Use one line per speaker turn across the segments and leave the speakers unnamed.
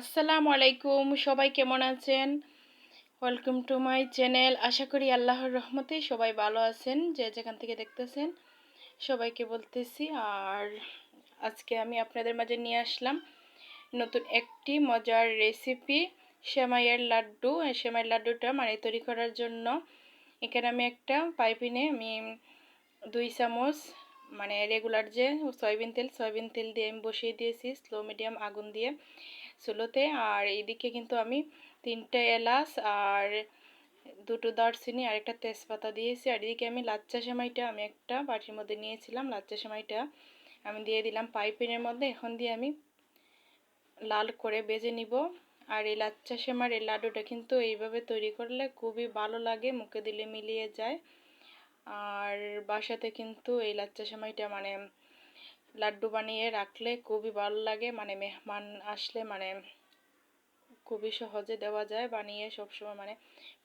আসসালামু আলাইকুম, সবাই কেমন আছেন? ওয়েলকাম টু মাই চ্যানেল আশা করি আল্লাহর রহমতে সবাই ভালো আছেন, যে যেখান থেকে দেখতেছেন সবাইকে বলতেছি। আর আজকে আমি আপনাদের মাঝে নিয়ে আসলাম নতুন একটি মজার রেসিপি সেমাইয়ের লাড্ডু। সেমাইয়ের লাড্ডুটা মানে তৈরি করার জন্য এখানে আমি একটা পাইপিনে আমি দুই চামচ মানে রেগুলার যে সয়াবিন তেল সয়াবিন তেল দিয়ে আমি বসিয়ে দিয়েছি স্লো মিডিয়াম আগুন দিয়ে, চুলোতে। আর এইদিকে কিন্তু আমি তিনটে এলাচ আর দুটো দারচিনি আর একটা তেজপাতা দিয়েছি। আর এদিকে আমি লাচ্চা সেমাইটা আমি একটা বাটির মধ্যে নিয়েছিলাম, লাচ্চা সেমাইটা। আমি দিয়ে দিলাম পাইপিনের মধ্যে, এখন দিয়ে আমি লাল করে বেজে নিব। আর এই লাচ্চা সেমার এই লাড্ডুটা কিন্তু এইভাবে তৈরি করলে খুবই ভালো লাগে, মুখে দিলে মিলিয়ে যায়। আর বাসাতে কিন্তু এই লাচ্চা সেমাইটা মানে লাড্ডু বানিয়ে রাখলে খুবই ভালো লাগে মানে মেহমান আসলে মানে খুবই সহজে দেওয়া যায় বানিয়ে সবসময় মানে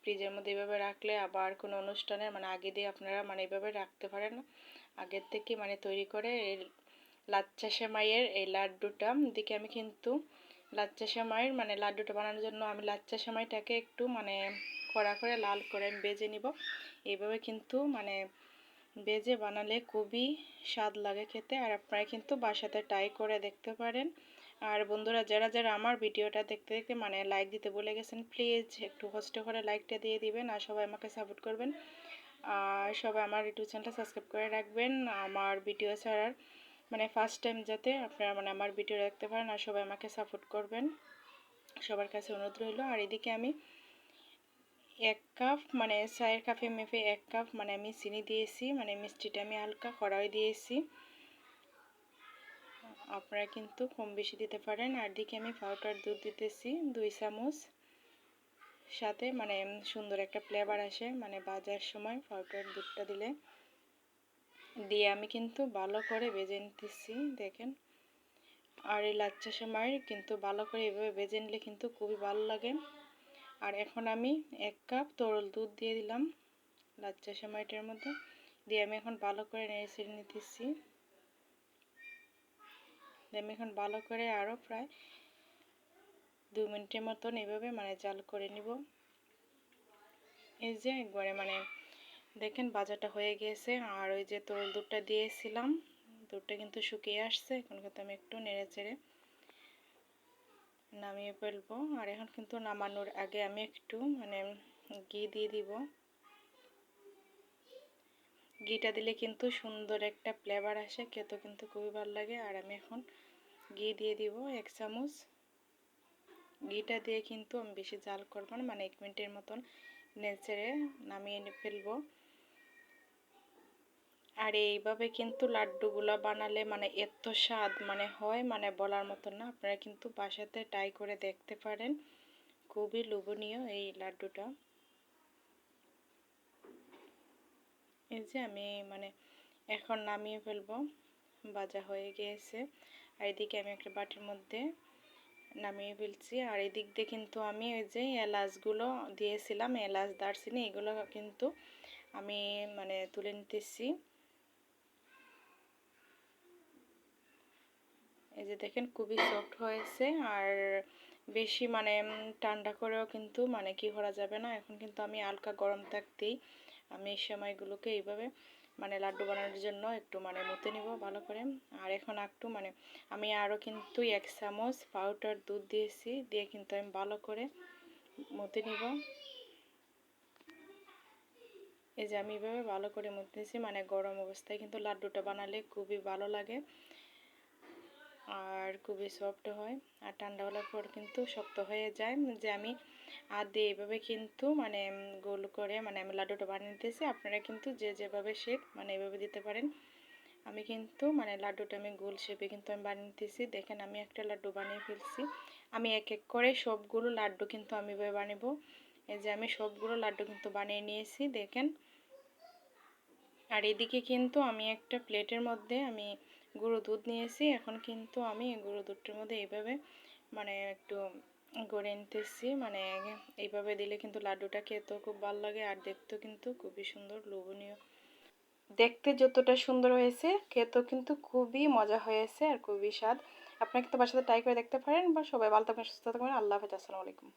ফ্রিজের মধ্যে এভাবে রাখলে আবার কোনো অনুষ্ঠানে মানে আগে দিয়ে আপনারা মানে এভাবে রাখতে পারেন। আগের থেকে মানে তৈরি করে এই লাচ্চা সেমাইয়ের এই লাড্ডুটা। দিকে আমি কিন্তু লাচ্চা সেমাইয়ের মানে লাড্ডুটা বানানোর জন্য আমি লাচ্চা সেমাইটাকে একটু মানে কড়া করে লাল করে আমি বেজে নিব। এইভাবে কিন্তু মানে বেজে বানালে খুবই স্বাদ লাগে খেতে। আর আপনারা কিন্তু বাসাতে ট্রাই করে দেখতে পারেন। আর বন্ধুরা, যারা যারা আমার ভিডিওটা দেখতে দেখতে মানে লাইক দিতে বলে গেছেন প্লিজ একটু কষ্ট করে লাইকটা দিয়ে দিবেন আর সবাই আমাকে সাপোর্ট করবেন। আর সবাই আমার ইউটিউব চ্যানেলটা সাবস্ক্রাইব করে রাখবেন। আমার ভিডিও ছাড়ার মানে ফার্স্ট টাইম যাতে আপনারা মানে আমার ভিডিও দেখতে পারেন আর সবাই আমাকে সাপোর্ট করবেন। সবার কাছে অনুরোধ রইল। আর এদিকে আমি এক কাপ মানে চায়ের কাপে মেপে এক কাপ মানে আমি চিনি দিয়েছি মানে মিষ্টিটা আমি হালকা কড়াই দিয়েছি। আপনারা কিন্তু কম বেশি দিতে পারেন। আর দিকে আমি পাউডার দুধ দিতেছি, দুই চামচ। সাথে মানে সুন্দর একটা ফ্লেভার আসে মানে বাজার সময় পাউডার দুধটা দিলে। দিয়ে আমি কিন্তু ভালো করে বেজে নিতেছি, দেখেন। আর এই লাচ্চা সময় কিন্তু ভালো করে এভাবে বেজে নিলে কিন্তু খুবই ভালো লাগে। আর এখন আমি এক কাপ তরল দুধ দিয়ে দিলাম লাচ্চা সময়টার মধ্যে। দিয়ে আমি এখন ভালো করে নেড়ে নিতেছি। আমি এখন ভালো করে আরও প্রায় দু মিনিটের মতন এভাবে মানে জাল করে নিব। এই যে একবারে মানে দেখেন বাজারটা হয়ে গিয়েছে আর ওই যে তরল দুধটা দিয়েছিলাম, দুধটা কিন্তু শুকিয়ে আসছে। এখন কিন্তু আমি একটু নেড়ে চেড়ে নামিয়ে ফেলব। আর এখন কিন্তু নামানোর আগে আমি একটু মানে ঘি দিয়ে দিব। ঘিটা দিলে কিন্তু সুন্দর একটা ফ্লেভার আসে, খেতেও কিন্তু খুবই ভালো লাগে। আর আমি এখন ঘি দিয়ে দিব এক চামচ। ঘিটা দিয়ে কিন্তু আমি বেশি জাল করব না মানে এক মিনিটের মতন নেচেড়ে নামিয়ে ফেলব। আর এইভাবে কিন্তু লাড্ডুগুলো বানালে মানে এত স্বাদ মানে হয় মানে বলার মতো না। আপনারা কিন্তু বাসাতে ট্রাই করে দেখতে পারেন। খুবই লোভনীয় এই লাড্ডুটা। এই যে আমি মানে এখন নামিয়ে ফেলব বাজা হয়ে গিয়েছে। আর এদিকে আমি একটা বাটির মধ্যে নামিয়ে ফেলছি। আর এদিক দিয়ে কিন্তু আমি ওই যে এলাচগুলো দিয়েছিলাম, এলাচ, দারচিনি, এগুলো কিন্তু আমি মানে তুলে নিতেছি। এই যে দেখেন খুবই সফট হয়েছে আর বেশি মানে ঠান্ডা করেও কিন্তু মানে কি করা যাবে না। এখন কিন্তু আমি হালকা গরম থাকতেই আমি এই সময়গুলোকে এইভাবে মানে লাড্ডু বানানোর জন্য একটু মানে মতে নিব ভালো করে। আর এখন একটু মানে আমি আরও কিন্তু এক চামচ পাউডার দুধ দিয়েছি, দিয়ে কিন্তু আমি ভালো করে মতে নিব। এই যে আমি এভাবে ভালো করে মতেছি মানে গরম অবস্থায় কিন্তু লাড্ডুটা বানালে খুবই ভালো লাগে। আর খুবই সফট হয়। আর ঠান্ডা হওয়ার পর কিন্তু শক্ত হয়ে যায়। যে আমি আর দিয়ে এইভাবে কিন্তু মানে গোল করে মানে আমি লাড্ডুটা বানিয়ে দিতেছি। আপনারা কিন্তু যে যেভাবে শেপ মানে এভাবে দিতে পারেন। আমি কিন্তু মানে লাড্ডুটা আমি গোল শেপে কিন্তু আমি বানিয়ে দিতেছি। দেখেন আমি একটা লাড্ডু বানিয়ে ফেলছি। আমি এক এক করে সবগুলো লাড্ডু কিন্তু আমি এভাবে বানাবো। এই যে আমি সবগুলো লাড্ডু কিন্তু বানিয়ে নিয়েছি, দেখেন। আর এদিকে কিন্তু আমি একটা প্লেটের মধ্যে আমি গুঁড়ো দুধ নিয়েছি। এখন কিন্তু আমি গুঁড়ো দুধটার মধ্যে এইভাবে মানে একটু গড়ে নিতেছি মানে এইভাবে দিলে কিন্তু লাড্ডুটা খেতেও খুব ভালো লাগে আর দেখতেও কিন্তু খুবই সুন্দর, লোভনীয়। দেখতে যতটা সুন্দর হয়েছে, খেতেও কিন্তু খুবই মজা হয়েছে আর খুবই স্বাদ। আপনাকে তো বাসাতে ট্রাই করে দেখতে পারেন বা সবাই ভালো থাকবেন, সুস্থ থাকবেন। আল্লাহ হাফেজ, আসসালামু আলাইকুম।